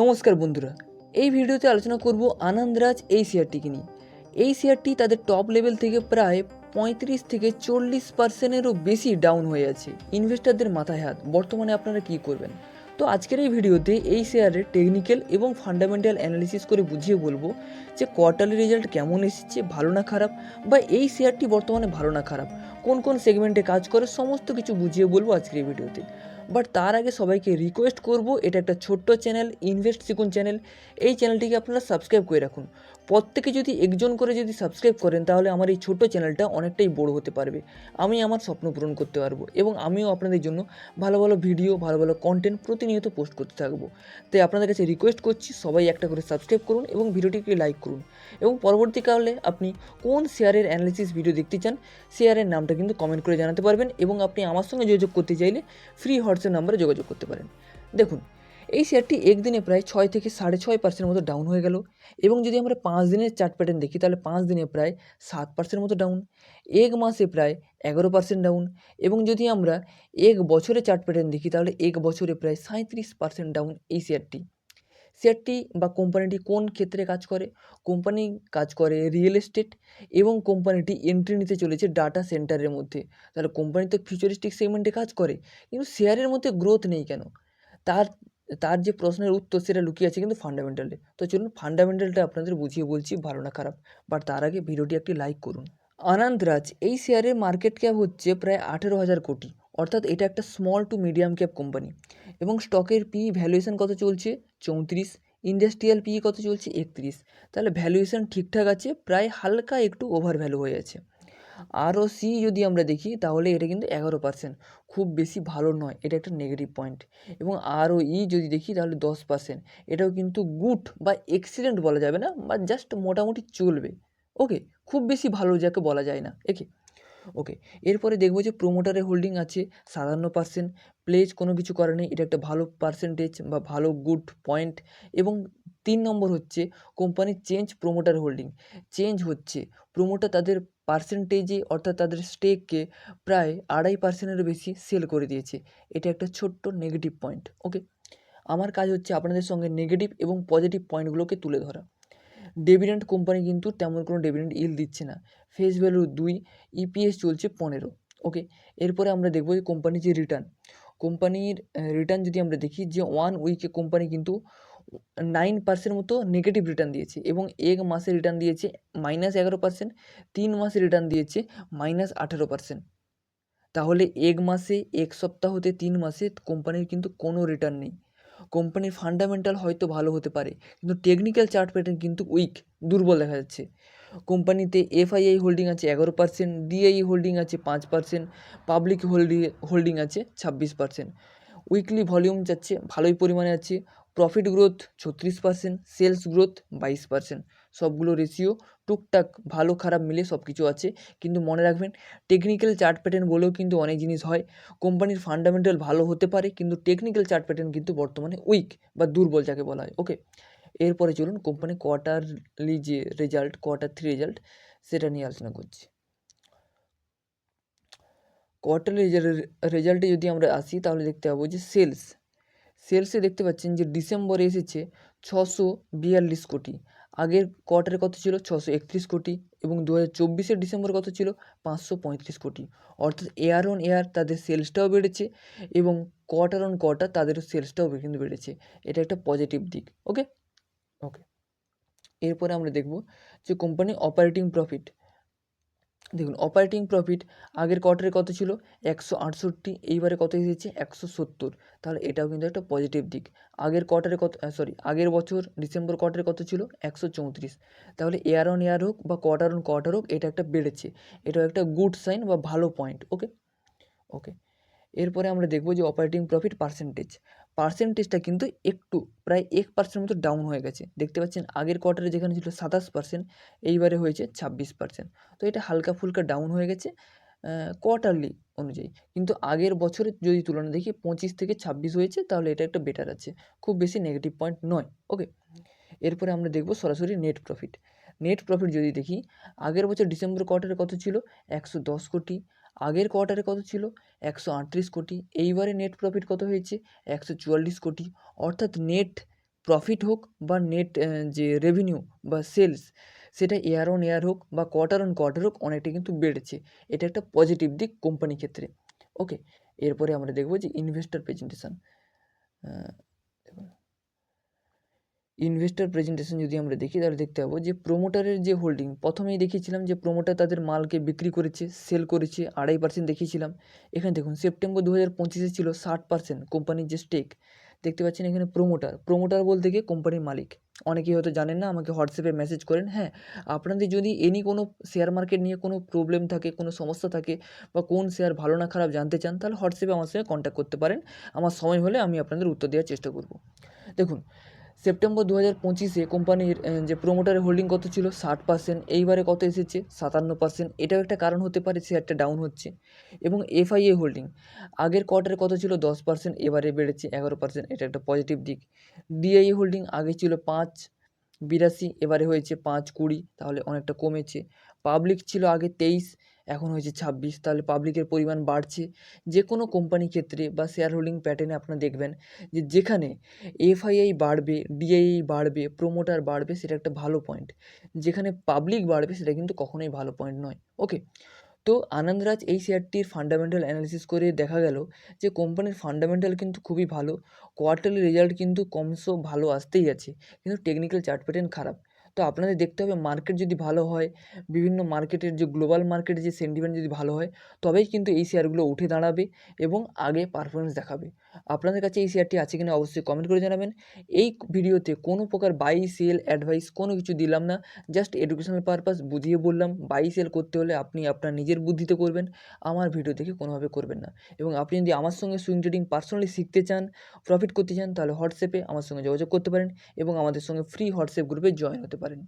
নমস্কার বন্ধুরা, এই ভিডিওতে আলোচনা করব আনন্দরাজ এই শেয়ারটিকে নিয়ে। এই শেয়ারটি তাদের টপ লেভেল থেকে প্রায় পঁয়ত্রিশ থেকে চল্লিশ পার্সেন্টেরও বেশি ডাউন হয়ে আছে ইনভেস্টারদের মাথায় হাত। বর্তমানে আপনারা কী করবেন? তো আজকের এই ভিডিওতে এই শেয়ারের টেকনিক্যাল এবং ফান্ডামেন্টাল অ্যানালিসিস করে বুঝিয়ে বলব যে কোয়ার্টারলি রেজাল্ট কেমন এসেছে, ভালো না খারাপ বা এই শেয়ারটি বর্তমানে ভালো না খারাপ, কোন কোন সেগমেন্টে কাজ করে, সমস্ত কিছু বুঝিয়ে বলব আজকের এই ভিডিওতে। বাট তার আগে সবাইকে রিকোয়েস্ট করব, এটা একটা ছোট্ট চ্যানেল ইনভেস্ট শিখুন চ্যানেল এই চ্যানেলটিকে আপনারা সাবস্ক্রাইব করে রাখুন। প্রত্যেকে যদি একজন করে যদি সাবস্ক্রাইব করেন, তাহলে আমার এই ছোট্ট চ্যানেলটা অনেকটাই বড় হতে পারবে। আমি আমার স্বপ্ন পূরণ করতে পারব এবং আমিও আপনাদের জন্য ভালো ভালো ভিডিও ভালো ভালো কন্টেন্ট প্রতিনিয়ত পোস্ট করতে থাকব। তাই আপনাদের কাছে রিকোয়েস্ট করছি, সবাই একটা করে সাবস্ক্রাইব করুন এবং ভিডিওটিকে লাইক করুন। এবং পরবর্তীকালে আপনি কোন শেয়ারের অ্যানালিসিস ভিডিও দেখতে চান শেয়ারের নামটা কিন্তু কমেন্ট করে জানাতে পারবেন এবং আপনি আমার সঙ্গে যোগাযোগ করতে চাইলে ফ্রি হোয়াটসঅ্যাপ নাম্বারে যোগাযোগ করতে পারেন। দেখুন, এই শেয়ারটি একদিনে প্রায় ছয় থেকে সাড়ে ছয় পার্সেন্টের মতো ডাউন হয়ে গেল এবং যদি আমরা পাঁচ দিনের চার্ট প্যাটার্ন দেখি, তাহলে পাঁচ দিনে প্রায় সাত পার্সেন্ট মতো ডাউন এক মাসে প্রায় এগারো পার্সেন্ট ডাউন এবং যদি আমরা এক বছরে চার্ট প্যাটার্ন দেখি, তাহলে এক বছরে প্রায় সাঁত্রিশ পার্সেন্ট ডাউন এই শেয়ারটি শেয়ারটি বা কোম্পানিটি কোন ক্ষেত্রে কাজ করে? কোম্পানি কাজ করে রিয়েল এস্টেট এবং কোম্পানিটি এন্ট্রি নিতে চলেছে ডাটা সেন্টারের মধ্যে। তাহলে কোম্পানি তো ফিউচারিস্টিক সেগমেন্টে কাজ করে, কিন্তু শেয়ারের মধ্যে গ্রোথ নেই কেন? তার তার যে প্রশ্নের উত্তর সেটা লুকিয়ে আছে কিন্তু ফান্ডামেন্টালে। তো চলুন ফান্ডামেন্টালটা আপনাদের বুঝিয়ে বলছি, ভালো না খারাপ। বাট তার আগে ভিডিওটি একটি লাইক করুন। আনন্দ রাজ, এই শেয়ারের মার্কেট ক্যাপ হচ্ছে প্রায় আঠেরো হাজার কোটি। অর্থাৎ এটা একটা small to medium cap company. এবং স্টকের পি ভ্যালুয়েশন কত চলছে? চৌত্রিশ। ইন্ডাস্ট্রিয়াল পি কত চলছে? একত্রিশ। তাহলে ভ্যালুয়েশন ঠিকঠাক আছে, প্রায় হালকা একটু ওভার ভ্যালু হয়ে আছে আরও সি যদি আমরা দেখি, তাহলে এটা কিন্তু এগারো পার্সেন্ট। খুব বেশি ভালো নয়, এটা একটা নেগেটিভ পয়েন্ট। এবং আরও ই যদি দেখি, তাহলে দশ পার্সেন্ট। এটাও কিন্তু গুড বা এক্সিলেন্ট বলা যাবে না, বা জাস্ট মোটামুটি চলবে। ওকে, খুব বেশি ভালো যাকে বলা যায় না। একে ওকে এরপরে দেখব যে প্রোমোটারের হোল্ডিং আছে, সাতান্ন পার্সেন্ট প্লেজ কোনো কিছু করে নেই, এটা একটা ভালো পার্সেন্টেজ বা ভালো গুড পয়েন্ট এবং তিন নম্বর হচ্ছে কোম্পানির চেঞ্জ প্রোমোটার হোল্ডিং চেঞ্জ হচ্ছে প্রোমোটার তাদের পার্সেন্টেজে অর্থাৎ তাদের স্টেককে প্রায় আড়াই পার্সেন্টেরও বেশি সেল করে দিয়েছে। এটা একটা ছোট্ট নেগেটিভ পয়েন্ট ওকে আমার কাজ হচ্ছে আপনাদের সঙ্গে নেগেটিভ এবং পজিটিভ পয়েন্টগুলোকে তুলে ধরা। ডেভিডেন্ট কোম্পানি কিন্তু তেমন কোনো ডেভিডেন্ট ইল দিচ্ছে না। ফেস ভ্যালু দুই ইপিএস চলছে পনেরো ওকে এরপরে আমরা দেখব যে কোম্পানির যে রিটার্ন কোম্পানির রিটার্ন যদি আমরা দেখি যে ওয়ান উইকে কোম্পানি কিন্তু নাইন পার্সেন্ট মতো নেগেটিভ রিটার্ন দিয়েছে এবং এক মাসে রিটার্ন দিয়েছে মাইনাস এগারো পার্সেন্ট তিন মাসে রিটার্ন দিয়েছে মাইনাস আঠেরো পার্সেন্ট তাহলে এক মাসে, এক সপ্তাহতে, তিন মাসে কোম্পানির কিন্তু কোনো রিটার্ন নেই। কোম্পানির ফান্ডামেন্টাল হয়তো ভালো হতে পারে, কিন্তু টেকনিক্যাল চার্ট প্যাটার্ন কিন্তু উইক দুর্বল দেখা যাচ্ছে। কোম্পানিতে এফআইআই হোল্ডিং আছে এগারো পার্সেন্ট ডিআই হোল্ডিং আছে পাঁচ পার্সেন্ট পাবলিক হোল্ডিং হোল্ডিং আছে ছাব্বিশ পার্সেন্ট উইকলি ভলিউম যাচ্ছে, ভালোই পরিমাণে আছে প্রফিট গ্রোথ ছত্রিশ পার্সেন্ট সেলস গ্রোথ বাইশ পার্সেন্ট সবগুলো রেশিও টুকটাক ভালো খারাপ মিলে সব কিছু আছে। কিন্তু মনে রাখবেন টেকনিক্যাল চার্ট প্যাটার্ন বলেও কিন্তু অনেক জিনিস হয়। কোম্পানির ফান্ডামেন্টাল ভালো হতে পারে, কিন্তু টেকনিক্যাল চার্ট প্যাটার্ন কিন্তু বর্তমানে উইক বা দুর্বল যাকে বলা হয়। ওকে এরপরে চলুন কোম্পানি কোয়ার্টারলি যে রেজাল্ট কোয়ার্টার থ্রি রেজাল্ট সেটা নিয়ে আলোচনা করছি। কোয়ার্টারলি রেজাল্টে যদি আমরা আসি, তাহলে দেখতে পাবো যে সেলস সেলসে দেখতে পাচ্ছেন যে ডিসেম্বরে এসেছে ছশো বিয়াল্লিশ কোটি। আগের কোয়ার্টারে কত ছিল? ছশো একত্রিশ কোটি এবং দু হাজার চব্বিশের ডিসেম্বর কত ছিল? পাঁচশো পঁয়ত্রিশ কোটি। অর্থাৎ এয়ার অন এয়ার তাদের সেলসটাও বেড়েছে এবং কোয়ার্টার অন কোয়ার্টার তাদেরও সেলসটাও কিন্তু বেড়েছে। এটা একটা পজিটিভ দিক ওকে ওকে এরপরে আমরা দেখব যে কোম্পানি অপারেটিং প্রফিট দেখুন অপারেটিং প্রফিট আগের কোয়ার্টারে কত ছিল? একশো আটষট্টি, এইবারে কত এসেছে একশো সত্তর। তাহলে এটাও কিন্তু একটা পজিটিভ দিক। আগের কোয়ার্টারে কত সরি আগের বছর ডিসেম্বর কোয়ার্টারে কত ছিল? একশো চৌত্রিশ। তাহলে এয়ার অন এয়ার হোক বা কোয়ার্টার অন কোয়ার্টার হোক, এটা একটা বেড়েছে। এটাও একটা গুড সাইন বা ভালো পয়েন্ট ওকে ওকে এরপরে আমরা দেখব যে অপারেটিং প্রফিট পার্সেন্টেজ পার্সেন্টেজটা কিন্তু একটু, প্রায় এক পার্সেন্ট মতো ডাউন হয়ে গেছে। দেখতে পাচ্ছেন আগের কোয়ার্টারে যেখানে ছিল সাতাশ পার্সেন্ট এইবারে হয়েছে ছাব্বিশ পার্সেন্ট তো এটা হালকা ফুলকা ডাউন হয়ে গেছে কোয়ার্টারলি অনুযায়ী। কিন্তু আগের বছরের যদি তুলনা দেখি, পঁচিশ থেকে ছাব্বিশ হয়েছে, তাহলে এটা একটা বেটার আছে। খুব বেশি নেগেটিভ পয়েন্ট নয় ওকে এরপরে আমরা দেখব সরাসরি নেট প্রফিট নেট প্রফিট যদি দেখি, আগের বছর ডিসেম্বর কোয়ার্টারে কত ছিল? একশো দশ কোটি। আগের কোয়ার্টারে কত ছিল? একশো আটত্রিশ কোটি। এইবারে নেট প্রফিট কত হয়েছে? একশো চুয়াল্লিশ কোটি। অর্থাৎ নেট প্রফিট হোক বা নেট যে রেভিনিউ বা সেলস সেটা ইয়ার অন ইয়ার হোক বা কোয়ার্টার অন কোয়ার্টার হোক, অনেকটা কিন্তু বেড়েছে। এটা একটা পজিটিভ দিক কোম্পানির ক্ষেত্রে। ওকে এরপরে আমরা দেখব যে ইনভেস্টর প্রেজেন্টেশন ইনভেস্টর প্রেজেন্টেশন যদি আমরা দেখি, তাহলে দেখতে পাবো যে প্রোমোটারের যে হোল্ডিং প্রথমেই দেখিয়েছিলাম যে প্রোমোটার তাদের মালকে বিক্রি করেছে সেল করেছে, আড়াই পার্সেন্ট দেখিয়েছিলাম। এখানে দেখুন সেপ্টেম্বর দু হাজার পঁচিশে ছিল ষাট পার্সেন্ট কোম্পানির যে স্টেক দেখতে পাচ্ছেন এখানে প্রোমোটার প্রোমোটার বলতে গিয়ে কোম্পানির মালিক। অনেকেই হয়তো জানেন না, আমাকে হোয়াটসঅ্যাপে মেসেজ করেন হ্যাঁ আপনাদের যদি এনি কোনো শেয়ার মার্কেট নিয়ে কোনো প্রবলেম থাকে, কোনো সমস্যা থাকে বা কোন শেয়ার ভালো না খারাপ জানতে চান, তাহলে হোয়াটসঅ্যাপে আমার সঙ্গে কন্ট্যাক্ট করতে পারেন। আমার সময় হলে আমি আপনাদের উত্তর দেওয়ার চেষ্টা করব। দেখুন সেপ্টেম্বর দু হাজার পঁচিশে কোম্পানির যে প্রোমোটারের হোল্ডিং কত ছিল? ষাট পার্সেন্ট এইবারে কত এসেছে? সাতান্ন পার্সেন্ট এটাও একটা কারণ হতে পারে শেয়ারটা ডাউন হচ্ছে। এবং এফআইএ হোল্ডিং আগের কোয়ার্টারে কত ছিল? দশ পার্সেন্ট এবারে বেড়েছে এগারো পার্সেন্ট এটা একটা পজিটিভ দিক। ডিআইএ হোল্ডিং আগে ছিল পাঁচ, বিরাশি, এবারে হয়েছে পাঁচ কুড়ি, তাহলে অনেকটা কমেছে। পাবলিক ছিল আগে তেইশ এখন হয়েছে ছাব্বিশ, তাহলে পাবলিকের পরিমাণ বাড়ছে। যে কোনো কোম্পানির ক্ষেত্রে বা শেয়ার হোল্ডিং প্যাটার্নে আপনারা দেখবেন যে যেখানে এফআইআই বাড়বে ডিআইআই বাড়বে প্রোমোটার বাড়বে, সেটা একটা ভালো পয়েন্ট যেখানে পাবলিক বাড়বে, সেটা কিন্তু কখনোই ভালো পয়েন্ট নয়। ওকে তো আনন্দরাজ এই শেয়ারটির ফান্ডামেন্টাল অ্যানালিসিস করে দেখা গেল যে কোম্পানির ফান্ডামেন্টাল কিন্তু খুবই ভালো কোয়ার্টারলি রেজাল্ট কিন্তু কমস ভালো আসতেই আছে। কিন্তু টেকনিক্যাল চার্ট প্যাটার্ন খারাপ। তো আপনাদের দেখতে হবে মার্কেট যদি ভালো হয়, বিভিন্ন মার্কেটের যে গ্লোবাল মার্কেটের যে সেন্টিমেন্ট যদি ভালো হয়, তবেই কিন্তু এই শেয়ারগুলো উঠে দাঁড়াবে এবং আগে পারফরমেন্স দেখাবে। আপনাদের কাছে এই শেয়ারটি আছে কিনা অবশ্যই কমেন্ট করে জানাবেন। এই ভিডিওতে কোনো প্রকার বাই সেল অ্যাডভাইস কোনো কিছু দিলাম না জাস্ট এডুকেশনাল পারপাস বুঝিয়ে বললাম বাই সেল করতে হলে আপনি আপনার নিজের বুদ্ধিতে করবেন, আমার ভিডিও দেখে কোনোভাবে করবেন না। এবং আপনি যদি আমার সঙ্গে সুইং ট্রেডিং পার্সোনালি শিখতে চান প্রফিট করতে চান, তাহলে হোয়াটসঅ্যাপে আমার সঙ্গে যোগাযোগ করতে পারেন এবং আমাদের সঙ্গে ফ্রি হোয়াটসঅ্যাপ গ্রুপে জয়েন হতে পারেন। করেন